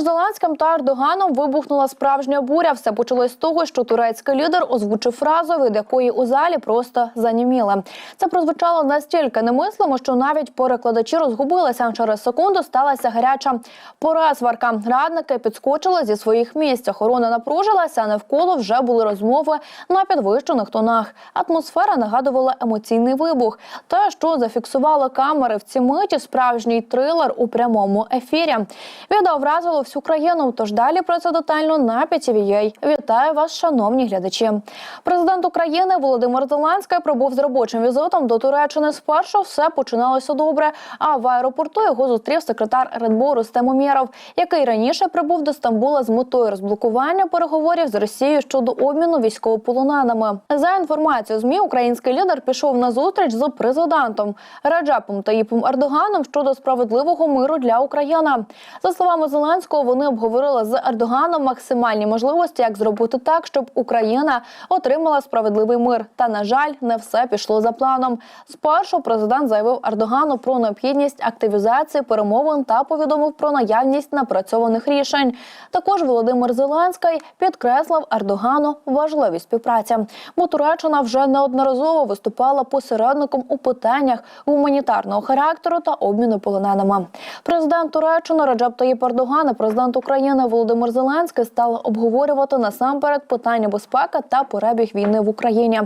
Між Зеленським та Ердоганом вибухнула справжня буря. Все почалось з того, що турецький лідер озвучив фразу, від якої у залі просто заніміли. Це прозвучало настільки немислимо, що навіть перекладачі розгубилися. Через секунду сталася гаряча порасварка. Радники підскочили зі своїх місць. Охорона напружилася. а Навколо вже були розмови на підвищених тонах. Атмосфера нагадувала емоційний вибух. Те, що зафіксували камери в ці миті, справжній трилер у прямому ефірі. Відео вразило всю країну. Тож далі про це детально на PTV.ua. Вітаю вас, шановні глядачі. Президент України Володимир Зеленський прибув з робочим візитом до Туреччини. Спершу все починалося добре. А в аеропорту його зустрів секретар РНБО Рустем Умєров, який раніше прибув до Стамбула з метою розблокування переговорів з Росією щодо обміну військовополоненими. За інформацією змі, український лідер пішов на зустріч з президентом Раджепом Таїпом Ердоганом щодо справедливого миру для України. За словами Зеленського, вони обговорили з Ердоганом максимальні можливості, як зробити так, щоб Україна отримала справедливий мир. Та на жаль, не все пішло за планом. Спершу президент заявив Ердогану про необхідність активізації перемовин та повідомив про наявність напрацьованих рішень. Також Володимир Зеленський підкреслив Ердогану важливість співпраці. Бо Туреччина вже неодноразово виступала посередником у питаннях гуманітарного характеру та обміну полоненими. Президент Туреччини Раджеп Таїп Ердоган президент України Володимир Зеленський стали обговорювати насамперед питання безпеки та перебіг війни в Україні.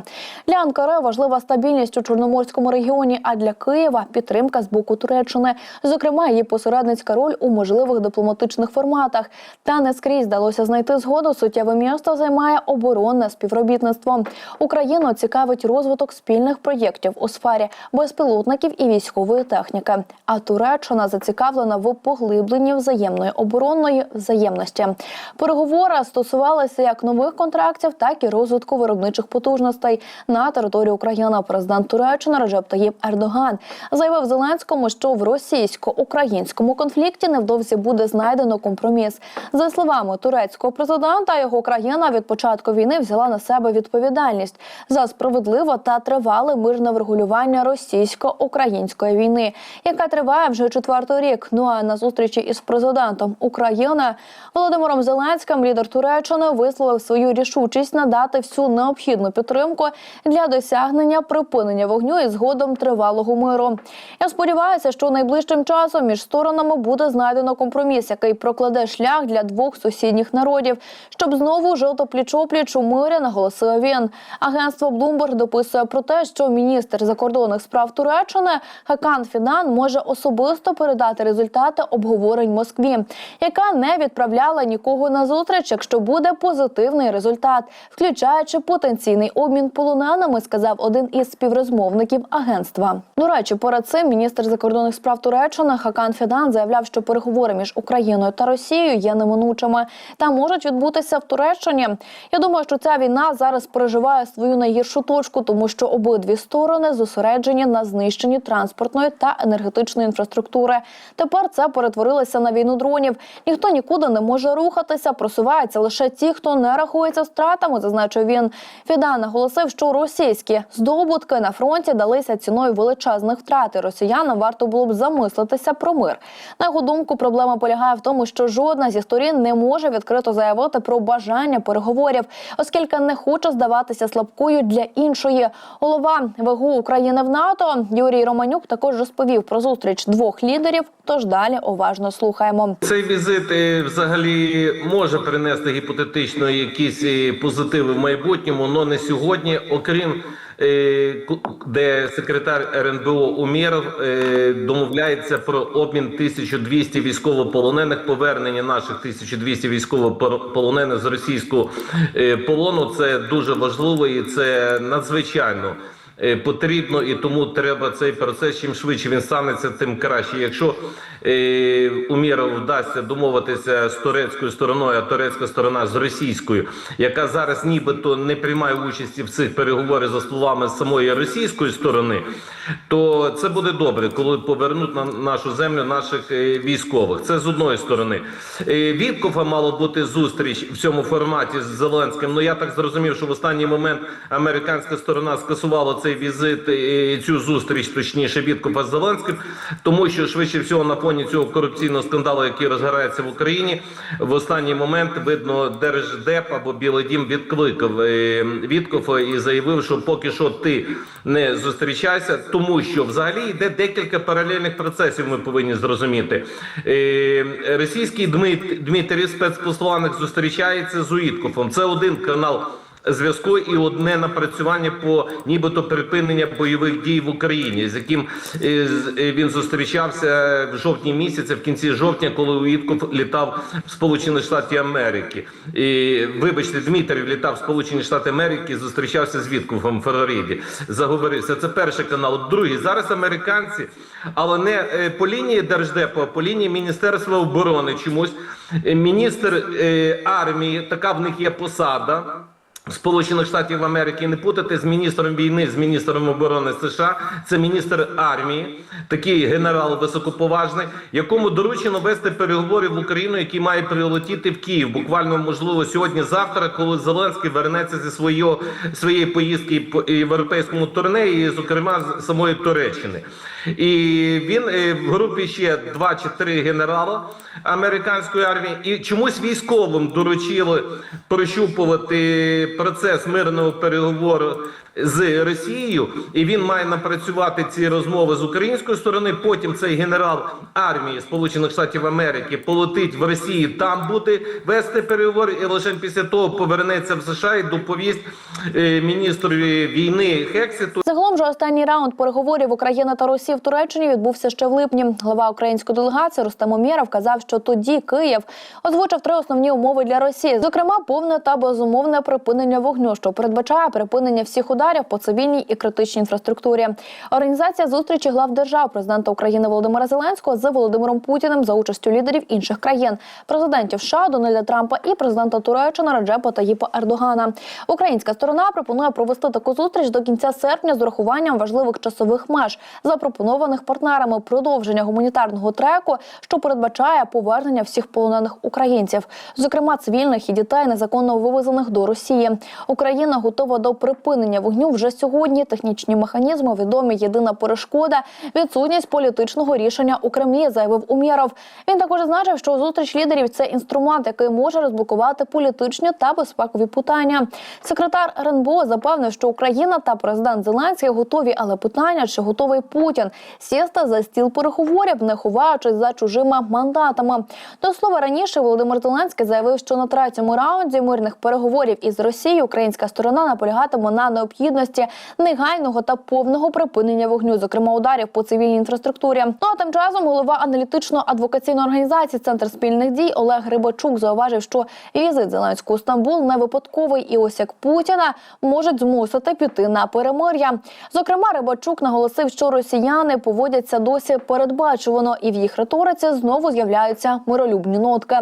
Для Анкари важлива стабільність у Чорноморському регіоні, а для Києва підтримка з боку Туреччини, зокрема її посередницька роль у можливих дипломатичних форматах. Та не скрізь вдалося знайти згоду. Суттєве місто займає оборонне співробітництво. Україну цікавить розвиток спільних проєктів у сфері безпілотників і військової техніки. А Туреччина зацікавлена в поглибленні взаємної оборонної взаємності. Переговори стосувалися як нових контрактів, так і розвитку виробничих потужностей на території України. Президент Туреччини Реджеп Таїп Ердоган заявив Зеленському, що в російсько-українському конфлікті невдовзі буде знайдено компроміс. За словами турецького президента, його країна від початку війни взяла на себе відповідальність за справедливе та тривале мирне врегулювання російсько-української війни, яка триває вже четвертий рік. Ну а на зустрічі із президентом України Володимиром Зеленським лідер Туреччини висловив свою рішучість надати всю необхідну підтримку для досягнення припинення вогню і згодом тривалого миру. Я сподіваюся, що найближчим часом між сторонами буде знайдено компроміс, який прокладе шлях для двох сусідніх народів, щоб знову жити пліч-опліч у мирі, наголосив він. Агентство Bloomberg дописує про те, що міністр закордонних справ Туреччини Хакан Фідан може особисто передати результати обговорень Москві, яка не відправляла нікого на зустріч, якщо буде позитивний результат, включаючи потенційний обмін полоненими, сказав один із співрозмовників агентства. До речі, перед цим міністр закордонних справ Туреччини Хакан Фідан заявляв, що переговори між Україною та Росією є неминучими та можуть відбутися в Туреччині. Я думаю, що ця війна зараз переживає свою найгіршу точку, тому що обидві сторони зосереджені на знищенні транспортної та енергетичної інфраструктури. Тепер це перетворилося на війну дронів. Ніхто нікуди не може рухатися. Просуваються лише ті, хто не рахується стратами, зазначив він. Фідан наголосив, що російські здобутки на фронті далися ціною величезних втрат. і Росіянам варто було б замислитися про мир. На його думку, проблема полягає в тому, що жодна зі сторін не може відкрито заявити про бажання переговорів, оскільки не хоче здаватися слабкою для іншої. Голова ВГУ України в НАТО Юрій Романюк також розповів про зустріч двох лідерів. Тож далі уважно слухаємо. Цей візит взагалі може принести гіпотетично якісь е, позитиви в майбутньому, але не сьогодні, окрім е, де секретар РНБО Умєров е, домовляється про обмін 1200 військовополонених, повернення наших 1200 військовополонених з російського полону. Це дуже важливо і це надзвичайно. Е, Потрібно і тому треба цей процес. Чим швидше він станеться, тим краще. Якщо е, Уміров вдасться домовитися з турецькою стороною, а турецька сторона з російською, яка зараз нібито не приймає участі в цих переговорах за словами самої російської сторони, то це буде добре, коли повернуть на нашу землю наших е, військових. Це з одної сторони. Е, Віткофа мало бути зустріч в цьому форматі з Зеленським. Ну я так зрозумів, що в останній момент американська сторона скасувала цей візит, е, цю зустріч, точніше, Віткофа з Зеленським, тому що швидше всього на фоні цього корупційного скандалу, який розгорається в Україні, в останній момент видно, Держдеп або Білий Дім відкликав е, Віткофа і заявив, що поки що ти не зустрічайся, тому що взагалі йде декілька паралельних процесів. Ми повинні зрозуміти. Е, Російський Дмит, Дмитрій спецпосланник зустрічається з Уіткофом. Це один канал зв'язку і одне напрацювання по нібито припинення бойових дій в Україні, з яким е, е, він зустрічався в жовтні місяці, в кінці жовтня, коли Уітков літав в Сполучені Штати Америки. І, вибачте, Дмитрів літав в Сполучені Штати Америки, зустрічався з Віткофом в Флориді. Заговорився. Це перший канал. Другий зараз американці, але не е, по лінії держдепу, а по лінії Міністерства оборони чомусь. Міністр армії, така в них є посада. Сполучених Штатів Америки не путати з міністром війни, з міністром оборони США. Це міністр армії, такий генерал високоповажний, якому доручено вести переговори в Україну, який має прилетіти в Київ. Буквально можливо сьогодні-завтра, коли Зеленський вернеться зі своєї своєї поїздки по європейському турне, і, зокрема з самої Туреччини. І він е, в групі ще два чи три генерала американської армії, і чомусь військовим доручили прощупувати процес мирного переговору з Росією, і він має напрацювати ці розмови з української сторони. Потім цей генерал армії Сполучених Штатів Америки полетить в Росії, там буде вести переговори, і лише після того повернеться в США і доповість е, міністрові війни Хексіту. Загалом же останній раунд переговорів України та Росії в Туреччині відбувся ще в липні. Глава української делегації Рустем Умєров казав, що тоді Київ озвучив три основні умови для Росії, зокрема, повне та безумовне припинення вогню, що передбачає припинення всіх ударів по цивільній і критичній інфраструктурі. Організація зустрічі глав держав президента України Володимира Зеленського з Володимиром Путіним за участю лідерів інших країн, президентів США Дональда Трампа і президента Туреччини Раджепа Таїпа Ердогана. Українська сторона пропонує провести таку зустріч до кінця серпня з урахуванням важливих часових меж, запропонованих партнерами продовження гуманітарного треку, що передбачає повернення всіх полонених українців, зокрема цивільних і дітей, незаконно вивезених до Росії. Україна готова до припинення вогню вже сьогодні. Технічні механізми відомі. Єдина перешкода відсутність політичного рішення у Кремлі, заявив Умєров. Він також зазначив, що зустріч лідерів це інструмент, який може розблокувати політичні та безпекові питання. Секретар РНБО запевнив, що Україна та президент Зеленський готові, але питання, чи готовий Путін сісти за стіл переговорів, не ховаючись за чужими мандатами. До слова раніше Володимир Зеленський заявив, що на третьому раунді мирних переговорів із Росією українська сторона наполягатиме на необхідності негайного та повного припинення вогню, зокрема ударів по цивільній інфраструктурі. Ну а тим часом голова аналітично-адвокаційної організації Центр спільних дій Олег Рибачук зауважив, що візит Зеленського у Стамбул не випадковий, і ось як Путіна можуть змусити піти на перемир'я. Зокрема, Рибачук наголосив, що росіяни поводяться досі передбачувано, і в їх риториці знову з'являються миролюбні нотки.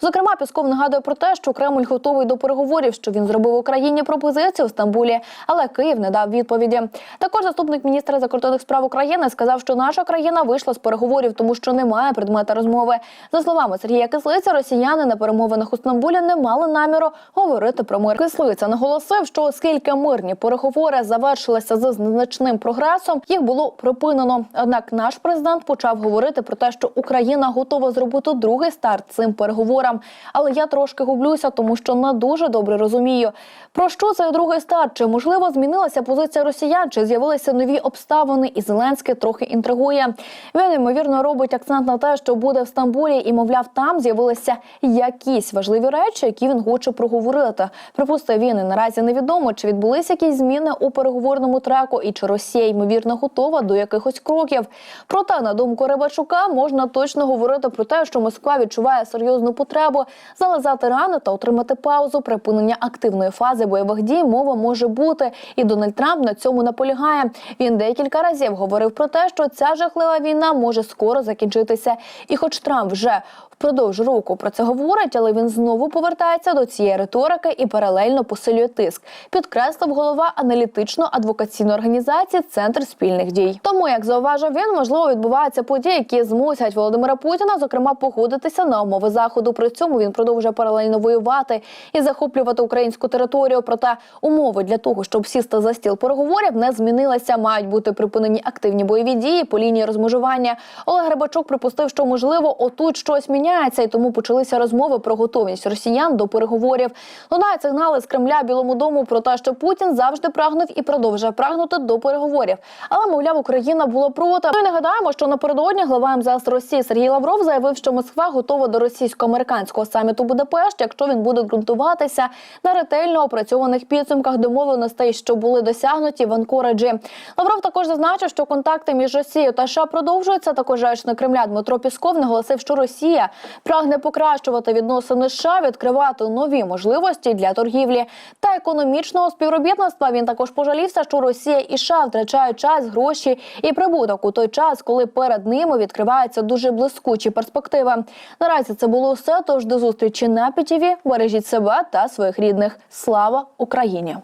Зокрема, Пісков нагадує про те, що Кремль готовий до переговорів, що він зробив Україні пропозицію в Стамбулі, але Київ не дав відповіді. Також заступник міністра закордонних справ України сказав, що наша країна вийшла з переговорів, тому що немає предмета розмови. За словами Сергія Кислиця, росіяни на перемовинах у Стамбулі не мали наміру говорити про мир. Кислиця наголосив, що оскільки мирні переговори завершилися з незначним прогресом, їх було припинено. Однак наш президент почав говорити про те, що Україна готова зробити другий старт цим переговорам. Але я трошки гублюся, тому що не дуже добре розумію. Про що цей другий старт? Чи можливо змінилася позиція росіян? Чи з'явилися нові обставини? І Зеленський трохи інтригує. Він ймовірно робить акцент на те, що буде в Стамбулі, і мовляв, там з'явилися якісь важливі речі, які він хоче проговорити. Припустив він і наразі невідомо, чи відбулися якісь зміни у переговорному треку, і чи Росія ймовірно готова до якихось кроків. Проте, на думку Рибачука, можна точно говорити про те, що Москва відчуває серйозну потребу залазати рани та отримати паузу припинення активної фази бойових дій. Мова може бути, і Дональд Трамп на цьому наполягає. Він декілька разів говорив про те, що ця жахлива війна може скоро закінчитися. І, хоч Трамп вже впродовж року про це говорить, але він знову повертається до цієї риторики і паралельно посилює тиск. Підкреслив голова аналітично-адвокаційної організації Центр спільних дій. Тому, як зауважив він, можливо, відбуваються події, які змусять Володимира Путіна, зокрема, погодитися на умови заходу. При цьому він продовжує паралельно воювати і захоплювати українську територію. Проте умови для того, щоб сісти за стіл переговорів, не змінилися. Мають бути припинені активні бойові дії по лінії розмежування. Олег Гребачук припустив, що можливо отут щось міняється, і тому почалися розмови про готовність росіян до переговорів. Лунають сигнали з Кремля Білому дому про те, що Путін завжди прагнув і продовжує прагнути до переговорів. Але мовляв, Україна була проти. І нагадаємо, що напередодні глава МЗС Росії Сергій Лавров заявив, що Москва готова до російсько-американського саміту Будапешт, якщо він буде ґрунтуватися на ретельно опрацьованих підсумках домовленостей, що були досягнуті в Анкораджі. Лавров також зазначив, що контакти між Росією та США продовжуються. Також речник Кремля Дмитро Пісков наголосив, що Росія прагне покращувати відносини США, відкривати нові можливості для торгівлі та економічного співробітництва. Він також пожалівся, що Росія і США втрачають час, гроші і прибуток у той час, коли перед ними відкриваються дуже блискучі перспективи. Наразі це було все. Тож до зустрічі на ПІТІВІ. Бережіть себе та своїх рідних. Слава Україні!